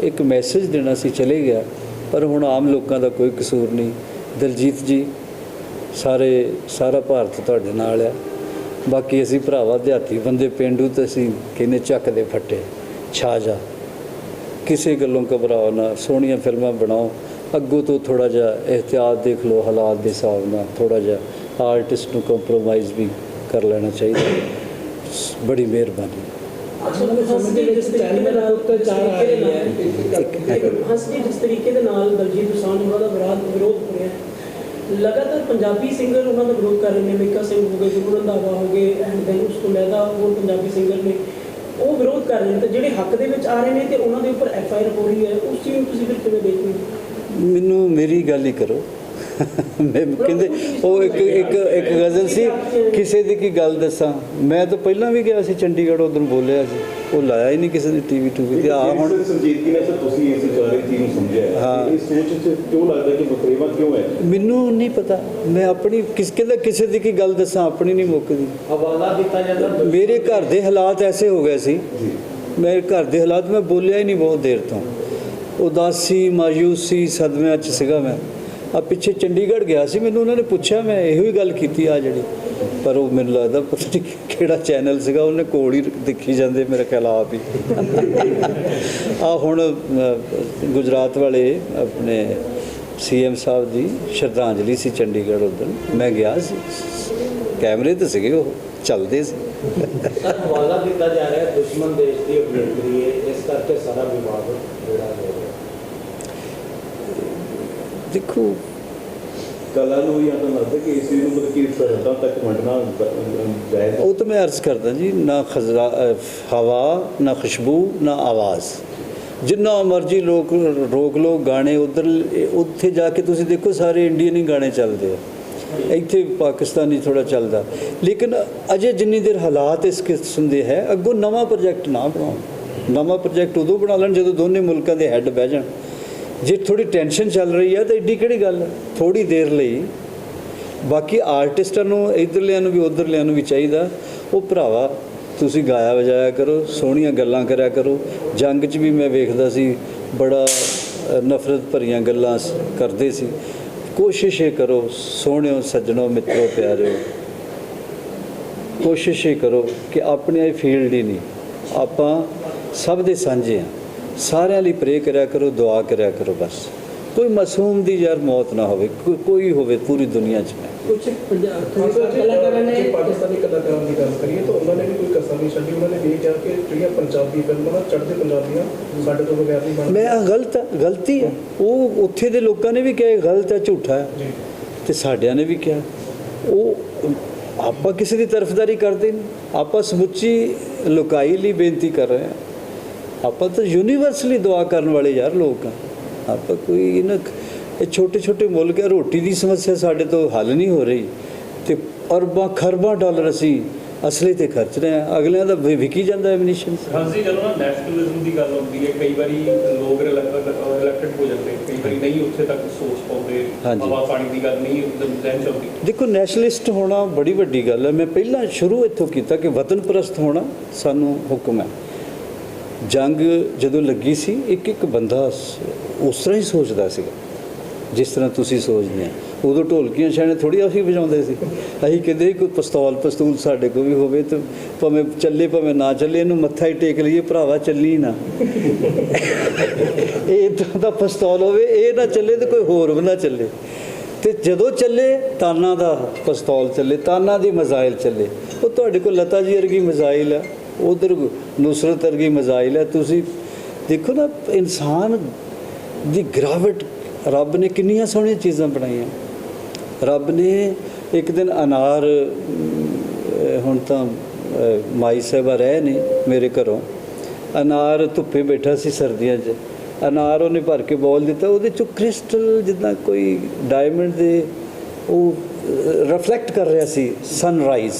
ਇੱਕ ਮੈਸੇਜ ਦੇਣਾ ਸੀ, ਚਲੇ ਗਿਆ। ਪਰ ਹੁਣ ਆਮ ਲੋਕਾਂ ਦਾ ਕੋਈ ਕਸੂਰ ਨਹੀਂ। ਦਲਜੀਤ ਜੀ, ਸਾਰੇ, ਸਾਰਾ ਭਾਰਤ ਤੁਹਾਡੇ ਨਾਲ ਆ। ਬਾਕੀ ਅਸੀਂ ਭਰਾਵਾ, ਦਿਹਾਤੀ ਬੰਦੇ, ਪਿੰਡੂ ਤੇ ਅਸੀਂ ਕਿਨੇ ਚੱਕ ਦੇ ਫੱਟੇ। ਛਾ ਜਾ। ਕਿਸੇ ਗੱਲੋਂ ਘਬਰਾਓ ਨਾ। ਸੋਹਣੀਆਂ ਫਿਲਮਾਂ ਬਣਾਓ। ਅੱਗੋਂ ਤੋਂ ਥੋੜਾ ਜਿਹਾ ਇhtiyat ਦੇਖ ਲਓ, ਹਾਲਾਤ ਦੇ ਹਿਸਾਬ ਨਾਲ ਥੋੜਾ ਜਿਹਾ ਆਰਟਿਸਟ ਨੂੰ ਕੰਪਰੋਮਾਈਜ਼ ਵੀ ਕਰ ਲੈਣਾ ਚਾਹੀਦਾ। ਬੜੀ ਮਿਹਰਬਾਨੀ। ਹੰਸਦੀ ਜਿਸ ਤਰੀਕੇ ਦੇ ਨਾਲ ਚਾਰ ਆ ਰਹੀ ਹੈ ਹੰਸਦੀ ਜਿਸ ਤਰੀਕੇ ਦੇ ਨਾਲ ਦਲਜੀਤ ਦੋਸਾਂਝ ਉਹਨਾਂ ਦਾ ਵਿਰਾਧ ਵਿਰੋਧ ਹੋ ਰਿਹਾ। ਹੈ ਲਗਾਤਾਰ ਪੰਜਾਬੀ ਸਿੰਗਰ ਉਹਨਾਂ ਦਾ ਵਿਰੋਧ ਕਰ ਰਹੇ ਨੇ ਮਿੱਕਾ ਸਿੰਘ ਹੋ ਗਏ ਗੁਰੂ ਰੰਧਾਵਾ ਹੋ ਗਏ ਐਂਡ ਦੈਨ ਉਸ ਤੋਂ ਲੈਦਾ ਹੋਰ ਪੰਜਾਬੀ ਸਿੰਗਰ ਨੇ। ਉਹ ਵਿਰੋਧ ਕਰ ਰਹੇ ਨੇ ਤੇ ਜਿਹੜੇ ਹੱਕ ਦੇ ਵਿੱਚ ਆ ਰਹੇ ਨੇ ਤੇ ਉਹਨਾਂ ਦੇ ਉੱਪਰ ਐਫ ਆਈ ਆਰ ਹੋ ਰਹੀ ਹੈ। ਉਸ ਚੀਜ਼ ਨੂੰ ਤੁਸੀਂ ਫਿਰ ਕਿਵੇਂ ਦੇਖਦੇ ਹੋ? ਮੈਨੂੰ ਮੇਰੀ ਗੱਲ ਹੀ ਕਰੋ। ਮੈਂ ਕਹਿੰਦੇ ਉਹ ਇੱਕ ਇੱਕ ਇੱਕ ਗਜ਼ਲ ਸੀ ਕਿਸੇ ਦੀ ਕੀ ਗੱਲ ਦੱਸਾਂ? ਮੈਂ ਤਾਂ ਪਹਿਲਾਂ ਵੀ ਗਿਆ ਸੀ ਚੰਡੀਗੜ੍ਹ ਉਦੋਂ ਬੋਲਿਆ ਸੀ। ਉਹ ਲਾਇਆ ਹੀ ਨਹੀਂ ਕਿਸੇ ਨੇ ਟੀਵੀ ਟੂਵੀ ਤੇ। ਆ ਹੁਣ ਸੰਜੀਦਗੀ ਨਾਲ ਸਰ ਤੁਸੀਂ ਇਸ ਸਾਰੇ ਚੀਜ਼ ਨੂੰ ਸਮਝਿਆ ਹੈ। ਇਹ ਸੋਚ ਚ ਕਿਉਂ ਲੱਗਦਾ ਕਿ ਵਖਰੇਵਾ ਕਿਉਂ ਹੈ? ਮੈਨੂੰ ਨਹੀਂ ਪਤਾ। ਮੈਂ ਆਪਣੀ ਕਿਸ ਕਹਿੰਦਾ ਕਿਸੇ ਦੀ ਕੀ ਗੱਲ ਦੱਸਾਂ ਆਪਣੀ ਨਹੀਂ ਮੁੱਕਦੀ। ਹਵਾਲਾ ਦਿੱਤਾ ਜਾਂਦਾ ਮੇਰੇ ਘਰ ਦੇ ਹਾਲਾਤ ਐਸੇ ਹੋ ਗਏ ਸੀ। ਜੀ। ਮੇਰੇ ਘਰ ਦੇ ਹਾਲਾਤ ਮੈਂ ਬੋਲਿਆ ਹੀ ਨਹੀਂ ਬਹੁਤ ਦੇਰ ਤੋਂ। ਉਦਾਸੀ ਮਾਯੂਸੀ ਸਦਮਿਆਂ 'ਚ ਸੀਗਾ ਮੈਂ। ਆ ਪਿੱਛੇ ਚੰਡੀਗੜ੍ਹ ਗਿਆ ਸੀ, ਮੈਨੂੰ ਉਹਨਾਂ ਨੇ ਪੁੱਛਿਆ, ਮੈਂ ਇਹੋ ਹੀ ਗੱਲ ਕੀਤੀ ਆ ਜਿਹੜੀ। ਪਰ ਉਹ ਮੈਨੂੰ ਲੱਗਦਾ ਪਤਾ ਨਹੀਂ ਕਿਹੜਾ ਚੈਨਲ ਸੀਗਾ, ਉਹਨੇ ਕੋਲ ਹੀ ਦੇਖੀ ਜਾਂਦੇ, ਮੇਰੇ ਖਿਆਲ ਆਪ ਹੀ। ਆ ਹੁਣ ਗੁਜਰਾਤ ਵਾਲੇ ਆਪਣੇ ਸੀਐਮ ਸਾਹਿਬ ਦੀ ਸ਼ਰਧਾਂਜਲੀ ਸੀ ਚੰਡੀਗੜ੍ਹ ਉਦੋਂ ਮੈਂ ਗਿਆ ਸੀ। ਕੈਮਰੇ ਤੇ ਸੀਗੇ ਉਹ, ਚੱਲਦੇ ਸੀ। ਸਰ, ਹਵਾਲਾ ਦਿੱਤਾ ਜਾ ਰਿਹਾ ਦੁਸ਼ਮਣ ਦੇਸ਼ ਦੀ ਅਭਿਨੇਤਰੀ ਹੈ, ਇਸ ਕਰਕੇ ਸਾਰਾ ਵਿਵਾਦ ਜਿਹੜਾ ਹੋ ਰਿਹਾ ਦੇਖੋ। ਕਲਾ ਨੂੰ ਜਾਂ ਤਾਂ ਲੱਗਦਾ ਕਿ ਇਸ ਨੂੰ ਮਤਲਬ ਕਿ ਸਰਹੱਦਾਂ ਤੱਕ ਵੰਡਣਾ ਜਾਇਜ਼। ਉਹ ਤਾਂ ਮੈਂ ਅਰਜ਼ ਕਰਦਾ ਜੀ ਨਾ ਖਜ਼ਰਾ ਹਵਾ ਨਾ ਖੁਸ਼ਬੂ ਨਾ ਆਵਾਜ਼। ਜਿੰਨਾ ਮਰਜ਼ੀ ਲੋਕ ਰੋਕ ਲੋ ਗਾਣੇ ਉਧਰ ਉੱਥੇ ਜਾ ਕੇ ਤੁਸੀਂ ਦੇਖੋ ਸਾਰੇ ਇੰਡੀਅਨ ਹੀ ਗਾਣੇ ਚੱਲਦੇ ਆ। ਇੱਥੇ ਪਾਕਿਸਤਾਨੀ ਥੋੜਾ ਚੱਲਦਾ। ਲੇਕਿਨ ਅਜੇ ਜਿੰਨੀ ਦੇਰ ਹਾਲਾਤ ਇਸ ਕਿਸਮ ਦੇ ਹੈ ਅੱਗੋਂ ਨਵਾਂ ਪ੍ਰੋਜੈਕਟ ਨਾ ਬਣਾਓ ਨਵਾਂ ਪ੍ਰੋਜੈਕਟ ਉਦੋਂ ਬਣਾ ਲੈਣ ਜਦੋਂ ਦੋਨੇ ਮੁਲਕਾਂ ਦੇ ਹੈੱਡ ਬਹਿ ਜਾਣ। ਜੇ ਥੋੜੀ ਟੈਨਸ਼ਨ ਚੱਲ ਰਹੀ ਹੈ ਤਾਂ ਏਡੀ ਕਿਹੜੀ ਗੱਲ ਹੈ ਥੋੜੀ ਦੇਰ ਲਈ। ਬਾਕੀ ਆਰਟਿਸਟਾਂ ਨੂੰ, ਇਧਰਲਿਆਂ ਨੂੰ ਵੀ, ਉਧਰਲਿਆਂ ਨੂੰ ਵੀ ਚਾਹੀਦਾ। ਉਹ ਭਰਾਵਾ, ਤੁਸੀਂ ਗਾਇਆ ਵਜਾਇਆ ਕਰੋ, ਸੋਹਣੀਆਂ ਗੱਲਾਂ ਕਰਿਆ ਕਰੋ। ਜੰਗ 'ਚ ਵੀ ਮੈਂ ਵੇਖਦਾ ਸੀ, ਬੜਾ ਨਫ਼ਰਤ ਭਰੀਆਂ ਗੱਲਾਂ ਕਰਦੇ ਸੀ। ਕੋਸ਼ਿਸ਼ ਇਹ ਕਰੋ, ਸੋਹਣਿਓ, ਸੱਜਣੋ, ਮਿੱਤਰੋ, ਪਿਆਰਿਓ। ਕੋਸ਼ਿਸ਼ ਇਹ ਕਰੋ ਕਿ ਆਪਣੇ ਇਹ ਫੀਲਡ ਹੀ ਨਹੀਂ। ਆਪਾਂ ਸਭ ਦੇ ਸਾਂਝੇ ਆ। ਸਾਰਿਆਂ ਲਈ ਪ੍ਰੇ ਕਰਿਆ ਕਰੋ ਦੁਆ ਕਰਿਆ ਕਰੋ ਬਸ। ਕੋਈ ਮਾਸੂਮ ਦੀ ਯਾਰ ਮੌਤ ਨਾ ਹੋਵੇ ਕੋਈ- ਕੋਈ ਹੋਵੇ ਪੂਰੀ ਦੁਨੀਆ 'ਚ ਮੈਂ। ਕੁਝ ਕਲਾਕਾਰਾਂ ਨੇ ਪਾਕਿਸਤਾਨੀ ਕਲਾਕਾਰਾਂ ਦੀ ਗੱਲ ਕਰੀਏ ਤਾਂ ਉਹਨਾਂ ਨੇ ਵੀ ਕੋਈ ਕਸਰ ਨਹੀਂ ਛੱਡੀ। ਉਹਨਾਂ ਨੇ ਵੀ ਇਹ ਕਿਹਾ ਕਿ ਜਿਹੜੀਆਂ ਪੰਜਾਬੀ ਫਿਲਮਾਂ ਨਾ ਚੜ੍ਹਦੇ ਪੰਜਾਬੀਆਂ ਸਾਡੇ ਤੋਂ ਬਗੈਰ ਨਹੀਂ ਬਣਦੀਆਂ। ਮੈਂ ਗਲਤ ਆ ਗਲਤੀ ਹੈ। ਉਹ ਉੱਥੇ ਦੇ ਲੋਕਾਂ ਨੇ ਵੀ ਕਿਹਾ ਇਹ ਗਲਤ ਹੈ ਝੂਠਾ ਹੈ। ਜੀ। ਤੇ ਸਾਡਿਆਂ ਨੇ ਵੀ ਕਿਹਾ। ਉਹ ਆਪਾਂ ਕਿਸੇ ਦੀ ਤਰਫਦਾਰੀ ਕਰਦੇ ਨਹੀਂ। ਆਪਾਂ ਸਮੁੱਚੀ ਲੋਕਾਈ ਲਈ ਬੇਨਤੀ ਕਰ ਰਹੇ ਹਾਂ। ਆਪਾਂ ਤਾਂ ਯੂਨੀਵਰਸਲੀ ਦੁਆ ਕਰਨ ਵਾਲੇ ਯਾਰ ਲੋਕ ਆ। ਆਪਾਂ ਕੋਈ ਇਹਨਾਂ ਇਹ ਛੋਟੇ ਛੋਟੇ ਮੁਲਕ ਹੈ ਰੋਟੀ ਦੀ ਸਮੱਸਿਆ ਸਾਡੇ ਤੋਂ ਹੱਲ ਨਹੀਂ ਹੋ ਰਹੀ। ਤੇ ਅਰਬਾਂ ਖਰਬਾਂ ਡਾਲਰ ਅਸੀਂ ਅਸਲੇ ਤੇ ਖਰਚ ਰਹੇ ਆ ਅਗਲਿਆਂ ਦਾ ਵਿਕੀ ਜਾਂਦਾ ਐਮਨੀਸ਼ਨ ਹਾਂਜੀ ਜਦੋਂ ਨਾ ਨੈਸ਼ਨਲਿਜ਼ਮ ਦੀ ਗੱਲ ਆਉਂਦੀ ਹੈ ਕਈ ਵਾਰੀ ਲੋਕ ਰਿਲੈਕਟਡ ਹੋ ਜਾਂਦੇ ਕਈ ਵਾਰੀ ਨਹੀਂ ਉੱਥੇ ਤੱਕ ਸੋਚ ਪਾਉਂਦੇ। ਹਵਾ ਪਾਣੀ ਦੀ ਗੱਲ ਨਹੀਂ ਜ਼ਹਿਨ ਚ ਆਉਂਦੀ ਦੇਖੋ ਨੈਸ਼ਨਲਿਸਟ ਹੋਣਾ ਬੜੀ ਵੱਡੀ ਗੱਲ ਹੈ। ਮੈਂ ਪਹਿਲਾਂ ਸ਼ੁਰੂ ਇੱਥੋਂ ਕੀਤਾ ਕਿ ਵਤਨ ਪ੍ਰਸਤ ਹੋਣਾ ਸਾਨੂੰ ਹੁਕਮ ਹੈ। ਜੰਗ ਜਦੋਂ ਲੱਗੀ ਸੀ ਇੱਕ ਇੱਕ ਬੰਦਾ ਉਸ ਤਰ੍ਹਾਂ ਹੀ ਸੋਚਦਾ ਸੀਗਾ, ਜਿਸ ਤਰ੍ਹਾਂ ਤੁਸੀਂ ਸੋਚਦੇ ਆ। ਉਦੋਂ ਢੋਲਕੀਆਂ ਛਾਣੇ ਥੋੜੀ ਅਸੀਂ ਵਜਾਉਂਦੇ ਸੀ। ਅਸੀਂ ਕਹਿੰਦੇ ਕੋਈ ਪਿਸਤੌਲ, ਪਸਤੂਲ ਸਾਡੇ ਕੋਲ ਵੀ ਹੋਵੇ ਤੇ ਭਾਵੇਂ ਚੱਲੇ, ਭਾਵੇਂ ਨਾ ਚੱਲੇ, ਇਹਨੂੰ ਮੱਥਾ ਹੀ ਟੇਕ ਲਈਏ, ਭਰਾਵਾ ਚੱਲੀ ਨਾ। ਇਹ ਇਦਾਂ ਦਾ ਪਿਸਤੌਲ ਹੋਵੇ, ਇਹ ਨਾ ਚੱਲੇ ਤੇ ਕੋਈ ਹੋਰ ਵੀ ਨਾ ਚੱਲੇ। ਤੇ ਜਦੋਂ ਚੱਲੇ, ਤਾਨਾ ਦਾ ਪਿਸਤੌਲ ਚੱਲੇ, ਤਾਨਾ ਦੀ ਮਜ਼ਾਇਲ ਚੱਲੇ। ਉਹ ਤੁਹਾਡੇ ਕੋਲ ਲਤਾ ਜੀ ਵਰਗੀ ਮਜ਼ਾਇਲ ਆ। ਉਧਰ ਨੁਸਰਤ ਵਰਗੀ ਮਜ਼ਾਇਲ ਹੈ। ਤੁਸੀਂ ਦੇਖੋ ਨਾ, ਇਨਸਾਨ ਦੀ ਗ੍ਰਾਵਿਟ, ਰੱਬ ਨੇ ਕਿੰਨੀਆਂ ਸੋਹਣੀਆਂ ਚੀਜ਼ਾਂ ਬਣਾਈਆਂ। ਰੱਬ ਨੇ ਇੱਕ ਦਿਨ ਅਨਾਰ ਹੁਣ ਤਾਂ ਮਾਈ ਸਾਹਿਬਾ ਰਹੇ ਨੇ ਮੇਰੇ ਘਰੋਂ। ਅਨਾਰ ਧੁੱਪੇ ਬੈਠਾ ਸੀ ਸਰਦੀਆਂ 'ਚ। ਅਨਾਰ ਉਹਨੇ ਭਰ ਕੇ ਬੋਲ ਦਿੱਤਾ। ਉਹਦੇ ਚੋਂ ਕ੍ਰਿਸਟਲ ਜਿੱਦਾਂ ਕੋਈ ਡਾਇਮੰਡ ਦੇ ਉਹ ਰਿਫਲੈਕਟ ਕਰ ਰਿਹਾ ਸੀ। ਸਨਰਾਈਜ਼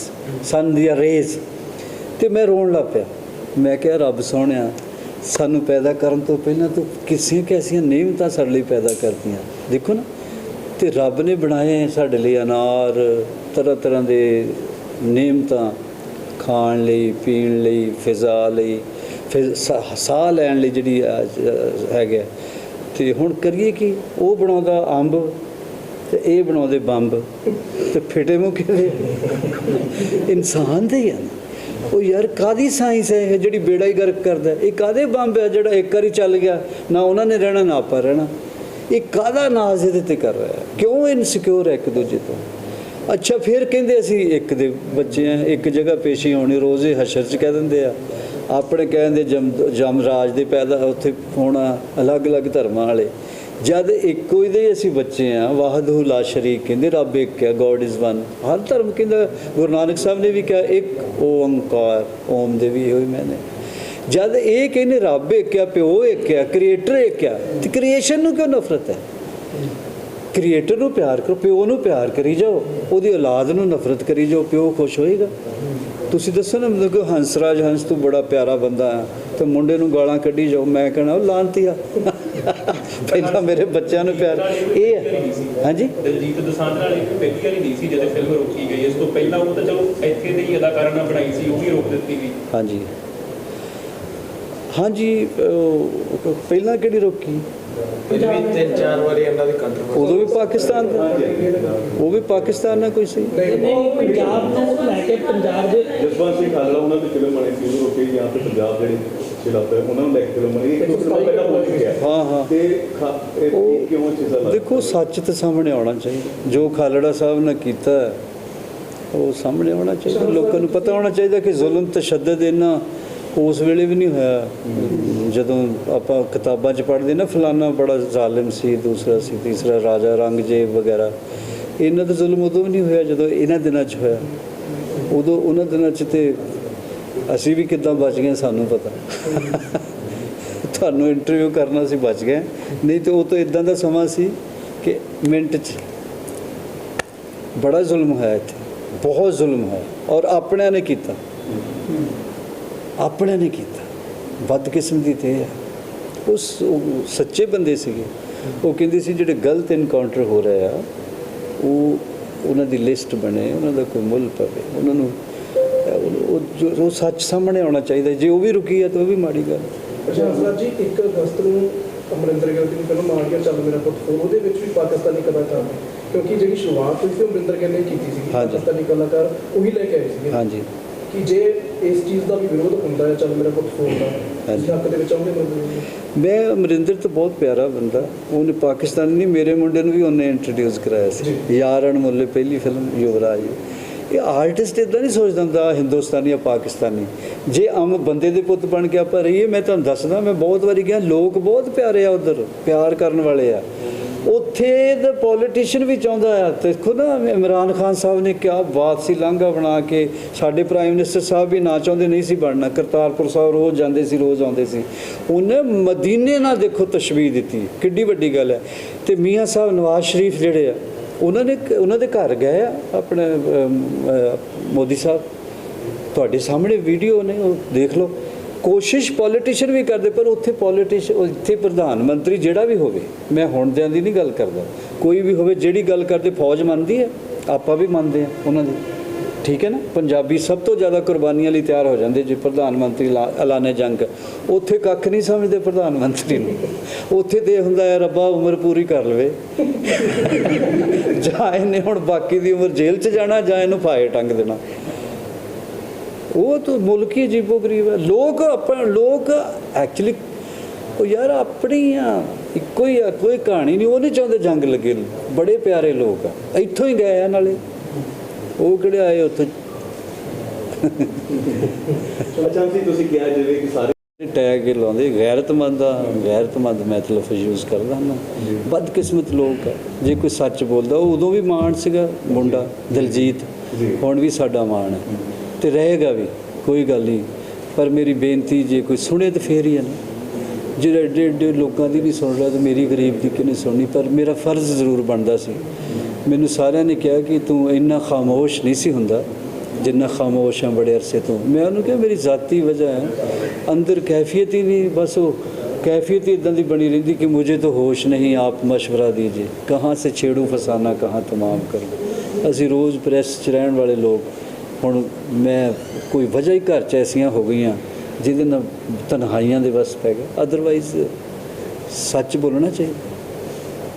ਸਨ ਦੀਆਂ ਰੇਜ਼ ਤੇ ਮੈਂ ਰੋਣ ਲੱਗ ਪਿਆ। ਮੈਂ ਕਿਹਾ ਰੱਬ ਸੋਹਣਿਆ ਸਾਨੂੰ ਪੈਦਾ ਕਰਨ ਤੋਂ ਪਹਿਲਾਂ ਤੂੰ ਕਿਸੀਆਂ ਕੈਸੀਆਂ ਨਿਯਮਤਾਂ ਸਾਡੇ ਲਈ ਪੈਦਾ ਕਰਤੀਆਂ। ਦੇਖੋ ਨਾ ਤੇ ਰੱਬ ਨੇ ਬਣਾਏ ਸਾਡੇ ਲਈ ਅਨਾਰ ਤਰ੍ਹਾਂ ਤਰ੍ਹਾਂ ਦੇ ਨਿਯਮਤਾਂ ਖਾਣ ਲਈ ਪੀਣ ਲਈ ਫਿਜ਼ਾ ਲਈ ਫਿਰ ਸਾਹ ਲੈਣ ਲਈ ਜਿਹੜੀ ਅਹ, ਅਹ, ਹੈਗਾ ਤੇ ਹੁਣ ਕਰੀਏ ਕੀ? ਉਹ ਬਣਾਉਂਦਾ ਅੰਬ ਤੇ ਇਹ ਬਣਾਉਂਦੇ ਬੰਬ ਤੇ ਫਿਟੇ ਮੂੰਹ ਕਿਹਦੇ ਇਨਸਾਨ ਦੇ ਹੀ ਆ ਨਾ। ਉਹ ਯਾਰ ਕਾਦੀ ਸਾਇੰਸ ਹੈ ਇਹ ਜਿਹੜੀ ਬੇੜਾ ਹੀ ਗਰਕ ਕਰਦਾ ਇਹ ਕਾਦੇ ਬੰਬ ਹੈ ਜਿਹੜਾ ਇੱਕ ਵਾਰੀ ਚੱਲ ਗਿਆ? ਨਾ ਉਹਨਾਂ ਨੇ ਰਹਿਣਾ, ਨਾ ਆਪਾਂ ਰਹਿਣਾ। ਇਹ ਕਾਦਾ ਨਾਜ਼ ਇਹਦੇ ਤੇ ਕਰ ਰਿਹਾ ਕਿਉਂ ਇਨਸਿਕਿਉਰ ਹੈ ਇੱਕ ਦੂਜੇ ਤੋਂ? ਅੱਛਾ, ਫਿਰ ਕਹਿੰਦੇ ਅਸੀਂ ਇੱਕ ਦੇ ਬੱਚੇ ਆ ਇੱਕ ਜਗ੍ਹਾ ਪੇਸ਼ੀ ਹੋਣੀ, ਰੋਜ਼ੇ ਹਸ਼ਰ ਚ ਕਹਿ ਦਿੰਦੇ ਆ। ਆਪਣੇ ਕਹਿੰਦੇ ਜਮ ਰਾਜ ਦੇ ਪੈਦਾ ਉੱਥੇ ਹੋਣਾ ਅਲੱਗ-ਅਲੱਗ ਧਰਮਾਂ ਵਾਲੇ। ਜਦ ਇੱਕੋ ਹੀ ਦੇ ਅਸੀਂ ਬੱਚੇ ਆ ਵਾਹਦਹੁ ਲਾ ਸ਼ਰੀਕ ਕਹਿੰਦੇ, ਰੱਬ ਇੱਕ ਹੈ ਗੋਡ ਇਜ਼ ਵਨ ਹਰ ਧਰਮ ਕਹਿੰਦਾ, ਗੁਰੂ ਨਾਨਕ ਸਾਹਿਬ ਨੇ ਵੀ ਕਿਹਾ, ਇੱਕ ਓੰਕਾਰ, ਓਮ ਦੇ ਵੀ ਇਹੋ ਮੈਨੇ। ਜਦ ਇਹ ਕਹਿੰਦੇ, ਰੱਬ ਇੱਕ ਆ ਪਿਓ ਇੱਕ ਆ ਕ੍ਰੀਏਟਰ ਇੱਕ ਆ ਤੇ ਕ੍ਰੀਏਸ਼ਨ ਨੂੰ ਕਿਉਂ ਨਫ਼ਰਤ ਹੈ? ਕ੍ਰੀਏਟਰ ਨੂੰ ਪਿਆਰ ਕਰੋ, ਪਿਓ ਨੂੰ ਪਿਆਰ ਕਰੀ ਜਾਓ, ਉਹਦੀ ਔਲਾਦ ਨੂੰ ਨਫ਼ਰਤ ਕਰੀ ਜਾਓ, ਪਿਓ ਖੁਸ਼ ਹੋਏਗਾ। ਤੁਸੀਂ ਦੱਸੋ ਨਾ ਮਤਲਬ ਕਿ ਹੰਸਰਾਜ ਹੰਸ ਤੂੰ ਬੜਾ ਪਿਆਰਾ ਬੰਦਾ ਹੈ, ਤੇ ਮੁੰਡੇ ਨੂੰ ਗਾਲਾਂ ਕੱਢੀ ਜਾਓ, ਮੈਂ ਕਹਣਾ, ਉਹ ਲਾਂਤੀਆ ਪਹਿਲਾਂ ਮੇਰੇ ਬੱਚਿਆਂ ਨੂੰ ਪਿਆਰ। ਇਹ ਹੈ। ਹਾਂਜੀ? ਦਲਜੀਤ ਦੋਸਾਂਝ ਨਾਲ ਇੱਕ ਪਹਿਲੀ ਵਾਰੀ ਨਹੀਂ ਸੀ ਜਦੋਂ ਫਿਲਮ ਰੋਕੀ ਗਈ। ਇਸ ਤੋਂ ਪਹਿਲਾਂ ਉਹ ਤਾਂ ਚਲੋ ਇੱਥੇ ਦੇ ਹੀ ਅਦਾਕਾਰਾਂ ਨਾਲ ਬਣਾਈ ਸੀ ਉਹ ਵੀ ਰੋਕ ਦਿੱਤੀ ਗਈ। ਹਾਂਜੀ। ਹਾਂਜੀ ਪਹਿਲਾਂ ਕਿਹੜੀ ਰੋਕੀ? ਤਿੰਨ ਚਾਰ ਵਾਰੀ ਇਹਨਾਂ ਦੀ ਕੰਟਰੋਵਰਸੀ ਉਦੋਂ ਵੀ ਪਾਕਿਸਤਾਨ ਦਾ? ਉਹ ਵੀ ਪਾਕਿਸਤਾਨ ਨਾਲ ਕੋਈ ਸੀ ਨਹੀਂ ਪੰਜਾਬ ਨੂੰ ਲੈ ਕੇ ਪੰਜਾਬ ਦੇ ਜਸਵੰਤ ਸਿੰਘ ਖਾਲੜਾ ਉਹਨਾਂ ਦੀ ਫਿਲਮ ਬਣੀ ਸੀ ਉਹ ਰੋਕੇ ਜਾਂ ਤੇ ਪੰਜਾਬ ਜਿਹੜੇ ਹੈ ਉਹਨਾਂ ਨੂੰ ਲੈ ਕੇ ਫਿਲਮ ਬਣੀ ਇੱਕ ਉਸ ਤੋਂ ਪਹਿਲਾਂ ਹੋ ਚੁੱਕਿਆ ਹਾਂ ਹਾਂ। ਤੇ ਖਾ- ਇਹ ਉਹ- ਕਿਉਂ ਚੀਜ਼ਾਂ ਲੱਗ ਦੇਖੋ ਸੱਚ ਤੇ ਸਾਹਮਣੇ ਆਉਣਾ ਚਾਹੀਦਾ। ਜੋ ਖਾਲੜਾ ਸਾਹਿਬ ਨੇ ਕੀਤਾ ਉਹ ਸਾਹਮਣੇ ਆਉਣਾ ਚਾਹੀਦਾ। ਲੋਕਾਂ ਨੂੰ ਪਤਾ ਹੋਣਾ ਚਾਹੀਦਾ ਕਿ ਜ਼ੁਲਮ ਤਸ਼ੱਦਦ ਇਹਨਾਂ ਉਸ ਵੇਲੇ ਵੀ ਨਹੀਂ ਹੋਇਆ। ਜਦੋਂ ਆਪਾਂ ਕਿਤਾਬਾਂ 'ਚ ਪੜ੍ਹਦੇ ਨਾ ਫਲਾਨਾ ਬੜਾ ਜ਼ਾਲਿਮ ਸੀ ਦੂਸਰਾ ਸੀ ਤੀਸਰਾ ਰਾਜਾ ਰੰਗਜੇਬ ਵਗੈਰਾ। ਇਹਨਾਂ ਦਾ ਜ਼ੁਲਮ ਉਦੋਂ ਵੀ ਨਹੀਂ ਹੋਇਆ ਜਦੋਂ ਇਹਨਾਂ ਦਿਨਾਂ 'ਚ ਹੋਇਆ। ਉਦੋਂ ਉਹਨਾਂ ਦਿਨਾਂ 'ਚ ਤੇ ਅਸੀਂ ਵੀ ਕਿੱਦਾਂ ਬਚ ਗਏ ਸਾਨੂੰ ਪਤਾ। ਤੁਹਾਨੂੰ ਇੰਟਰਵਿਊ ਕਰਨਾ ਸੀ ਬਚ ਗਏ। ਨਹੀਂ ਤੇ ਉਹ ਤਾਂ ਇਦਾਂ ਦਾ ਸਮਾਂ ਸੀ ਕਿ ਮਿੰਟ 'ਚ ਬੜਾ ਜ਼ੁਲਮ ਹੋਇਆ ਇੱਥੇ। ਬਹੁਤ ਜ਼ੁਲਮ ਹੋਇਆ। ਔਰ ਆਪਣਿਆਂ ਨੇ ਕੀਤਾ। ਆਪਣਿਆਂ ਨੇ ਕੀਤਾ। ਬਦਕਿਸਮਤੀ ਤੇ ਇਹ ਹੈ। ਉਸ ਉਹ ਸੱਚੇ ਬੰਦੇ ਸੀਗੇ। ਉਹ ਕਹਿੰਦੇ ਸੀ ਜਿਹੜੇ ਗਲਤ ਇਨਕਾਊਂਟਰ ਹੋ ਰਹੇ ਆ, ਉਹ ਉਹਨਾਂ ਦੀ ਲਿਸਟ ਬਣੇ, ਉਹਨਾਂ ਦਾ ਕੋਈ ਮੁੱਲ ਪਵੇ। ਉਹਨਾਂ ਨੂੰ ਉਹ- ਜੋ ਸੱਚ ਸਾਹਮਣੇ ਆਉਣਾ ਚਾਹੀਦਾ ਜੇ ਉਹ ਵੀ ਰੁਕੀ ਹੈ ਤਾਂ ਉਹ ਵੀ ਮਾੜੀ ਗੱਲ। ਅੱਛਾ ਜੀ 1 ਅਗਸਤ ਨੂੰ ਅਮਰਿੰਦਰ ਗਿੱਲ ਦੀ ਫਿਲਮ ਆ ਗਿਆ ਚੱਲ ਮੇਰਾ ਪੁੱਤ ਫੋਨ ਉਹਦੇ ਵਿੱਚ ਵੀ ਪਾਕਿਸਤਾਨੀ ਕਲਾਕਾਰ ਨੇ ਕਿਉਂਕਿ ਜਿਹੜੀ ਸ਼ੁਰੂਆਤ ਹੋਈ ਸੀ ਉਹ ਅਮਰਿੰਦਰ ਗਿੱਲ ਨੇ ਕੀਤੀ ਸੀ ਹਾਂਜੀ। ਪਾਕਿਸਤਾਨੀ ਕਲਾਕਾਰ ਉਹੀ ਲੈ ਕੇ ਆਏ ਸੀਗੇ। ਹਾਂਜੀ। ਕਿ ਜੇ ਇਸ ਚੀਜ਼ ਦਾ ਵੀ ਵਿਰੋਧ ਹੁੰਦਾ ਹੈ ਚੱਲ ਮੇਰਾ ਪੁੱਤ ਫੋਨ ਦਾ ਹਾਂਜੀ। ਇਸ ਹੱਕ ਦੇ ਵਿੱਚ ਆਉਂਦੇ ਬੰਦੇ ਮੈਂ ਅਮਰਿੰਦਰ ਤਾਂ ਬਹੁਤ ਪਿਆਰਾ ਬੰਦਾ ਉਹਨੇ ਪਾਕਿਸਤਾਨ ਨਹੀਂ ਮੇਰੇ ਮੁੰਡੇ ਨੂੰ ਵੀ ਉਹਨੇ ਇੰਟਰੋਡਿਊਸ ਕਰਾਇਆ ਸੀ। ਯਾਰ ਅਣਮੁੱਲੇ ਪਹਿਲੀ ਫਿਲਮ ਯੁਵਰਾਜ ਇਹ ਆਰਟਿਸਟ ਇਦਾਂ ਨਹੀਂ ਸੋਚਦਾ ਹੁੰਦਾ, ਹਿੰਦੁਸਤਾਨੀ ਜਾਂ ਪਾਕਿਸਤਾਨੀ। ਜੇ ਆਮ ਬੰਦੇ ਦੇ ਪੁੱਤ ਬਣ ਕੇ ਆਪਾਂ ਰਹੀਏ, ਮੈਂ ਤੁਹਾਨੂੰ ਦੱਸਦਾ, ਮੈਂ ਬਹੁਤ ਵਾਰੀ ਗਿਆ, ਲੋਕ ਬਹੁਤ ਪਿਆਰੇ ਆ ਉਧਰ, ਪਿਆਰ ਕਰਨ ਵਾਲੇ ਆ। ਉੱਥੇ ਦਾ ਪੋਲੀਟੀਸ਼ੀਅਨ ਵੀ ਚਾਹੁੰਦਾ ਆ, ਦੇਖੋ ਨਾ, ਇਮਰਾਨ ਖਾਨ ਸਾਹਿਬ ਨੇ ਕਿਹਾ ਬਾਤ ਸੀ, ਲਾਂਘਾ ਬਣਾ ਕੇ, ਸਾਡੇ ਪ੍ਰਾਈਮ ਮਿਨਿਸਟਰ ਸਾਹਿਬ ਵੀ ਨਾ ਚਾਹੁੰਦੇ ਨਹੀਂ ਸੀ ਬਣਨਾ, ਕਰਤਾਰਪੁਰ ਸਾਹਿਬ ਰੋਜ਼ ਜਾਂਦੇ ਸੀ, ਰੋਜ਼ ਆਉਂਦੇ ਸੀ। ਉਹਨੇ ਮਦੀਨੇ ਨਾਲ ਦੇਖੋ ਤਸ਼ਬੀਹ ਦਿੱਤੀ, ਕਿੱਡੀ ਵੱਡੀ ਗੱਲ ਹੈ। ਤੇ ਮੀਆਂ ਸਾਹਿਬ ਨਵਾਜ਼ ਸ਼ਰੀਫ ਜਿਹੜੇ ਆ ਉਹਨਾਂ ਨੇ ਉਹਨਾਂ ਦੇ ਘਰ ਗਏ ਆ, ਆਪਣੇ ਮੋਦੀ ਸਾਹਿਬ। ਤੁਹਾਡੇ ਸਾਹਮਣੇ ਵੀਡੀਓ ਨੇ, ਉਹ ਦੇਖ ਲਓ। ਕੋਸ਼ਿਸ਼ ਪੋਲੀਟੀਸ਼ੀਅਨ ਵੀ ਕਰਦੇ, ਪਰ ਉੱਥੇ ਪੋਲੀਟੀਸ਼ ਇੱਥੇ ਪ੍ਰਧਾਨ ਮੰਤਰੀ ਜਿਹੜਾ ਵੀ ਹੋਵੇ, ਮੈਂ ਹੁਣ ਦਿਆਂ ਦੀ ਨਹੀਂ ਗੱਲ ਕਰਦਾ। ਕੋਈ ਵੀ ਹੋਵੇ, ਜਿਹੜੀ ਗੱਲ ਕਰਦੇ, ਫੌਜ ਮੰਨਦੀ ਹੈ। ਆਪਾਂ ਵੀ ਮੰਨਦੇ ਆ ਉਹਨਾਂ ਦੀ। ਠੀਕ ਹੈ ਨਾ? ਪੰਜਾਬੀ ਸਭ ਤੋਂ ਜ਼ਿਆਦਾ ਕੁਰਬਾਨੀਆਂ ਲਈ ਤਿਆਰ ਹੋ ਜਾਂਦੇ ਜੇ ਪ੍ਰਧਾਨ ਮੰਤਰੀ ਐਲਾਨੇ ਜੰਗ। ਉੱਥੇ ਕੱਖ ਨਹੀਂ ਸਮਝਦੇ ਪ੍ਰਧਾਨ ਮੰਤਰੀ ਨੂੰ। ਉੱਥੇ ਤੇ ਹੁੰਦਾ ਹੈ, ਰੱਬਾ ਉਮਰ ਪੂਰੀ ਕਰ ਲਵੇ। ਜਾਂ ਇਹਨੇ ਹੁਣ ਬਾਕੀ ਦੀ ਉਮਰ ਜੇਲ੍ਹ 'ਚ ਜਾਣਾ, ਜਾਂ ਇਹਨੂੰ ਫਾਹੇ ਟੰਗ ਦੇਣਾ। ਉਹ ਤਾਂ ਮੁਲਕ ਹੀ ਅਜੀਬੋ ਗਰੀਬ ਹੈ। ਲੋਕ ਆਪਣ ਲੋਕ ਐਕਚੁਅਲੀ ਉਹ ਯਾਰ ਆਪਣੀ ਆ ਇੱਕੋ ਹੀ ਆ, ਕੋਈ ਕਹਾਣੀ ਨਹੀਂ। ਉਹ ਨਹੀਂ ਚਾਹੁੰਦੇ ਜੰਗ ਲੱਗੇ ਬੜੇ ਪਿਆਰੇ ਲੋਕ ਆ। ਇੱਥੋਂ ਹੀ ਗਏ ਆ ਨਾਲੇ। ਉਹ ਕਿਹੜੇ ਆਏ ਉੱਥੇ? ਅੱਛਾ ਜੀ ਤੁਸੀਂ ਕਿਹਾ ਜਿਵੇਂ ਕਿ ਸਾਰੇ ਟੈਗ ਲਾਉਂਦੇ ਗੈਰਤਮੰਦ ਆ ਗੈਰਤਮੰਦ ਮੈਂ ਤਾਂ ਲਫ਼ਜ਼ ਯੂਜ਼ ਕਰਦਾ ਹਾਂ ਬਦਕਿਸਮਤ ਲੋਕ ਆ। ਜੇ ਕੋਈ ਸੱਚ ਬੋਲਦਾ ਉਹ ਉਦੋਂ ਵੀ ਮਾਣ ਸੀਗਾ ਮੁੰਡਾ ਦਲਜੀਤ। ਹੁਣ ਵੀ ਸਾਡਾ ਮਾਣ ਹੈ ਤੇ ਰਹੇਗਾ ਵੀ ਕੋਈ ਗੱਲ ਨਹੀਂ। ਪਰ ਮੇਰੀ ਬੇਨਤੀ ਜੇ ਕੋਈ ਸੁਣੇ ਤਾਂ ਫੇਰ ਹੀ ਹੈ ਨਾ। ਜਿਹੜੇ ਏਡੇ ਲੋਕਾਂ ਦੀ ਨਹੀਂ ਸੁਣ ਰਿਹਾ ਤਾਂ ਮੇਰੀ ਗਰੀਬ ਦੀ ਕਿਹਨੇ ਸੁਣਨੀ? ਪਰ ਮੇਰਾ ਫਰਜ਼ ਜ਼ਰੂਰ ਬਣਦਾ ਸੀ ਮੈਨੂੰ ਸਾਰਿਆਂ ਨੇ ਕਿਹਾ ਕਿ ਤੂੰ ਇੰਨਾ ਖਾਮੋਸ਼ ਨਹੀਂ ਸੀ ਹੁੰਦਾ ਜਿੰਨਾ ਖਾਮੋਸ਼ ਹਾਂ ਬੜੇ ਅਰਸੇ ਤੋਂ ਮੈਂ ਉਹਨੂੰ ਕਿਹਾ ਮੇਰੀ ਜ਼ਾਤੀ ਵਜ੍ਹਾ ਹੈ ਅੰਦਰ ਕੈਫੀਅਤ ਹੀ ਨਹੀਂ ਬਸ ਉਹ कैफियत ही इदां दी बनी रही कि मुझे तो होश नहीं आप मशवरा दीजिए कहाँ से छेड़ू फसाना कहाँ तमाम करूँ ਅਸੀਂ ਰੋਜ਼ ਪ੍ਰੈਸ 'ਚ ਰਹਿਣ ਵਾਲੇ ਲੋਕ ਹੁਣ ਮੈਂ ਕੋਈ ਵਜ੍ਹਾ ਹੀ ਘਰ 'ਚ ਐਸੀਆਂ ਹੋ ਗਈਆਂ ਜਿਹਦੇ ਨਾਲ ਤਨਹਾਈਆਂ ਦੇ ਵਸ ਪੈ ਗਏ ਅਦਰਵਾਈਜ਼ ਸੱਚ ਬੋਲਣਾ ਚਾਹੀਦਾ